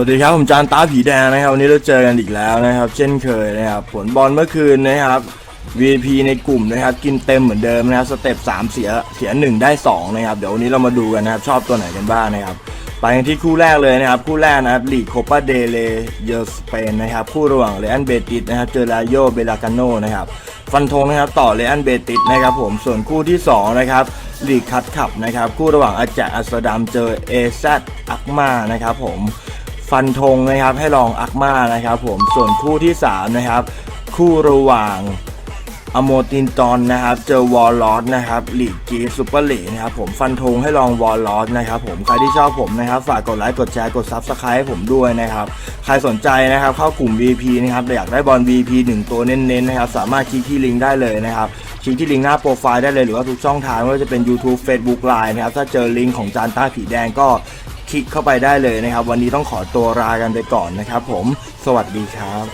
วัสดีครับผมจานตาผีแดงนะครับวันนี้เราเจอกันอีกแล้วนะครับ เช่นเคยนะครับผลบอลเมื่อคืนนะครับ VP ในกลุ่มนะครับ กินเต็มเหมือนเดิมนะครับสเต็ป3เสียเสีย 1 ได้ 2 นะครับ เดี๋ยววันนี้เรามาดูกันนะครับ ชอบตัวไหนกันบ้างนะครับ ไปที่คู่แรกเลยนะครับ คู่แรกนะครับลีกโคปาเดเลเยอสเปนนะครับ คู่ระหว่างเรอันเบติสนะครับเจอลาโยเบลากาโนนะครับฟันธงนะครับต่อเรอันเบติสนะครับผมส่วนคู่ที่ 2 นะครับลีกคัดขับนะครับคู่ระหว่างอาแจกอัสดามเจอเอซอักมานะครับผม ฟันธงนะครับให้ลองอักมานะครับผมส่วนคู่ที่ 3 นะครับ คู่ระหว่างอโมตินตอนนะครับเจอวอลลอสนะครับลีกกีซูเปอร์ลีกนะครับผมฟันธงให้ลองวอลลอสนะครับผมใครที่ชอบผมนะครับฝากกดไลค์กดแชร์กดซับสไครต์ให้ผมด้วยนะครับใครสนใจนะครับเข้ากลุ่ม VP นะครับอยากได้บอล VP 1 ตัวเน้นๆนะครับสามารถคลิกที่ลิงก์ได้เลยนะครับคลิกที่ลิงก์หน้าโปรไฟล์ได้เลยหรือว่าทุกช่องทางไม่ว่าจะเป็น YouTube Facebook Line นะครับถ้าเจอลิงก์ของจานต้าผีแดงก็ คลิกเข้าไปได้เลยนะครับ วันนี้ต้องขอตัวลากันไปก่อนนะครับ ผม สวัสดีครับ